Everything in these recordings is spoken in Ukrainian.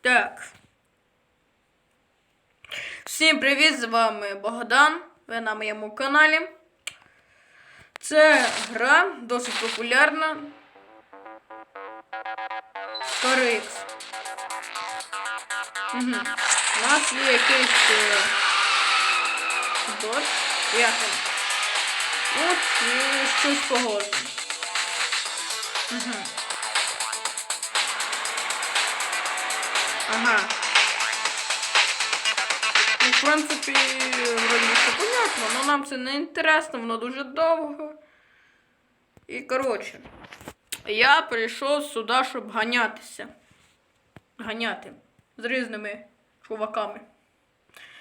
Так. Всім привіт! З вами Богдан. Ви на моєму каналі. Це гра досить популярна. StarX. Угу. У нас є якийсь е, дощ. Як він? От і щось погоже. Ага. Ну, в принципі, вроді все понятно, але нам це не інтересно, воно дуже довго. І коротше, я прийшов сюди, щоб ганятися. Ганяти з різними чуваками.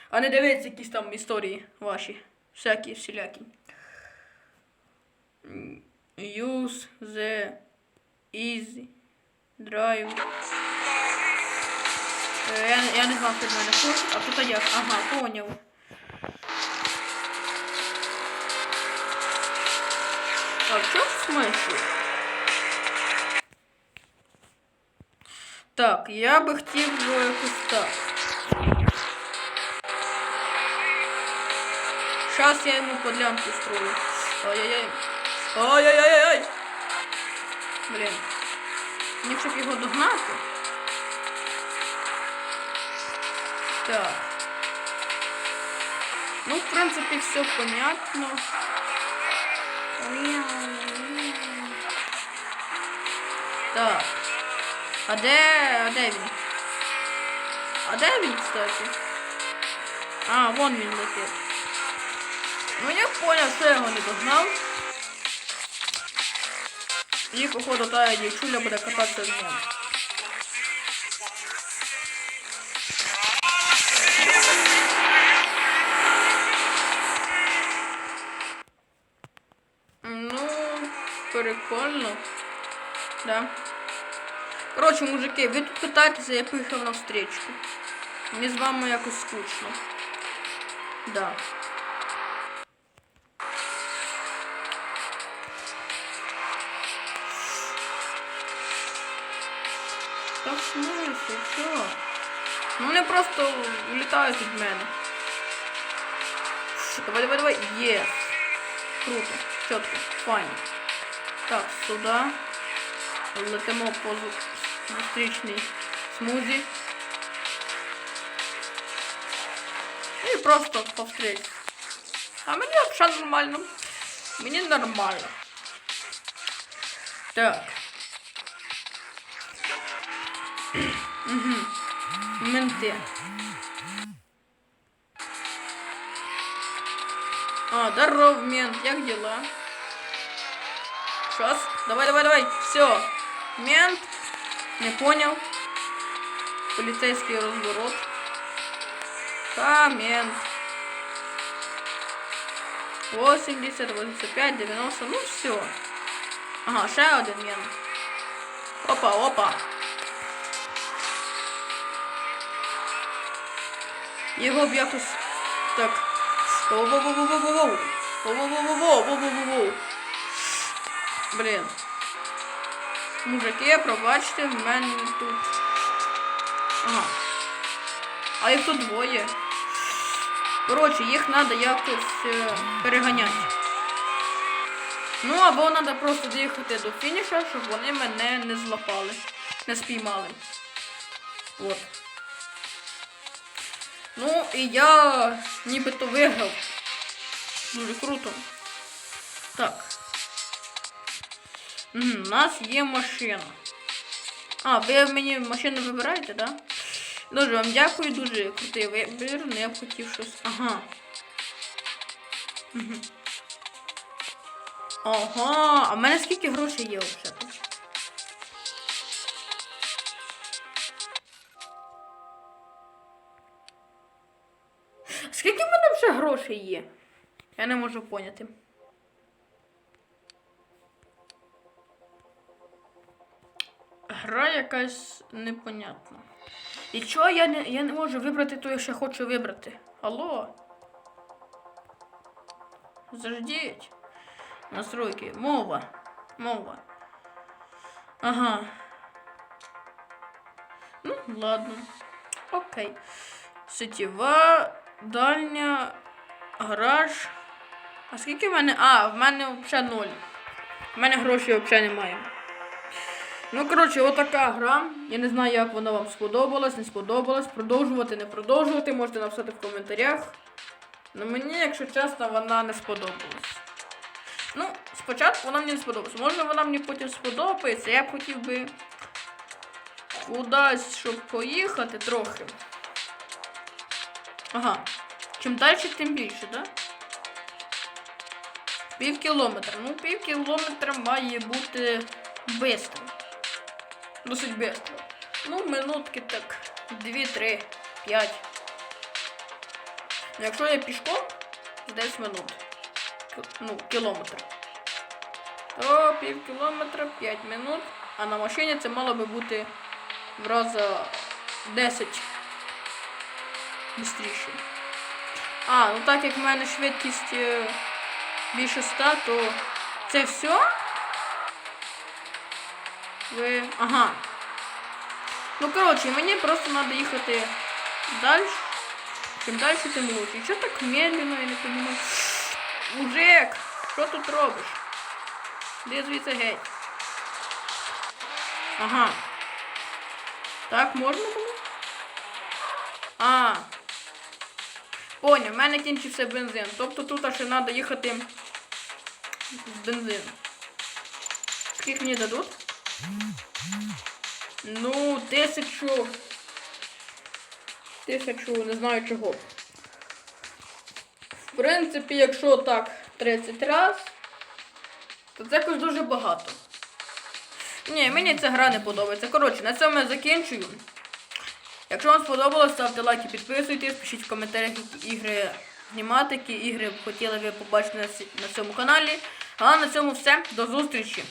А не дивитися якісь там історії ваші. Всякі всілякі. Use the easy drive. Я, я не знав, що в мене хоче, а тут як. Ага, поняв. А в чому смисл? Так, я би хотів якось так. Сейчас я ему подлянку строю. Ай-яй-яй. Ай-яй-яй-яй. Блін. Мені щоб його догнати. Так. Ну, в принципі, все понятно. Так. А де. А де він? А де він, кстати? А, вон він летить. Ну я понял, що я його не догнав. І, походу, та дівчуля буде кататися з ним. Ну, прикольно. Да. Коротше, мужики, ви тут катаєтеся, я поїхав на встречку. Мені з вами якось скучно. Да. Та в смысле, що? Ну вони просто літають від мене. Давай, давай, давай. Єс. Круто. Чітко. Файно. Так, сюди. Летимо по зу- зустрічній смузі. І просто по встречі. А мені взагалі нормально. Мені нормально. Так. Угу. Менти. А, здоров, мент, як дела? Сейчас. Давай, давай, давай. Все. Мент. Не понял. Полицейский разворот. Да, мент. 80, 85, 90. Ну все. Ага, ще один мент. Опа, опа. Його б якось так. Воу-воу-воу-воу-воу-воу. Воу-воу-воу-воу-воу-воу-воу. Блін. Мужики, пробачте, в мене тут. Ага. А їх тут двоє. Коротше, їх треба якось е, переганяти. Ну, або треба просто доїхати до фініша, щоб вони мене не злапали, не спіймали. От. Ну, і я нібито виграв. Дуже круто. Так. У нас є машина. А, ви мені машину вибираєте, так? Да? Дуже вам дякую, дуже крутий вибір. Ну, я б хотів щось. Ага. Ага, а в мене скільки грошей є грошей є? Я не можу поняти. Гра якась непонятна. І чого я не, я не можу вибрати то, що хочу вибрати? Алло? Заждіть. Настройки. Мова. Мова. Ага. Ну, ладно. Окей. Сетєва, дальня, гараж. А скільки в мене? А, в мене взагалі ноль. У мене грошей взагалі немає. Ну, коротше, отака гра. Я не знаю, як вона вам сподобалась, не сподобалась. Продовжувати, не продовжувати, можете написати в коментарях. Ну мені, якщо чесно, вона не сподобалась. Ну, спочатку вона мені не сподобалась. Може вона мені потім сподобається. Я б хотів би кудись, щоб поїхати трохи. Ага. Чим далі, тим більше? Да? Пів кілометра. Ну, пів кілометра має бути швидко. Досить швидко. Ну, минутки так. 2, 3, 5. Ну, якщо я пішком, 10 минут. Ну, кілометр. То пів кілометра, 5 минут. А на машині це мало би бути в раза 10 швидше. А, ну так як в мене швидкість е, більше 100, то це все? Ви. Ага. Ну, коротше, мені просто треба їхати далі. Чим далі, тим лучше. І так медленно, я не розумію. Мужик, що тут робиш? Де звідси геть? Ага. Так, можна було? А. Поняв, в мене кінчився бензин. Тобто тут ще треба їхати з бензину. Скільки мені дадуть? Ну, тисячу. Тисячу, не знаю чого. В принципі, якщо так 30 раз, то це якось дуже багато. Ні, мені ця гра не подобається. Коротше, на цьому я закінчую. Якщо вам сподобалось, ставте лайки, підписуйтесь, пишіть в коментарях, які ігри знімати, які ігри хотіли ви побачити на цьому каналі. А на цьому все. До зустрічі!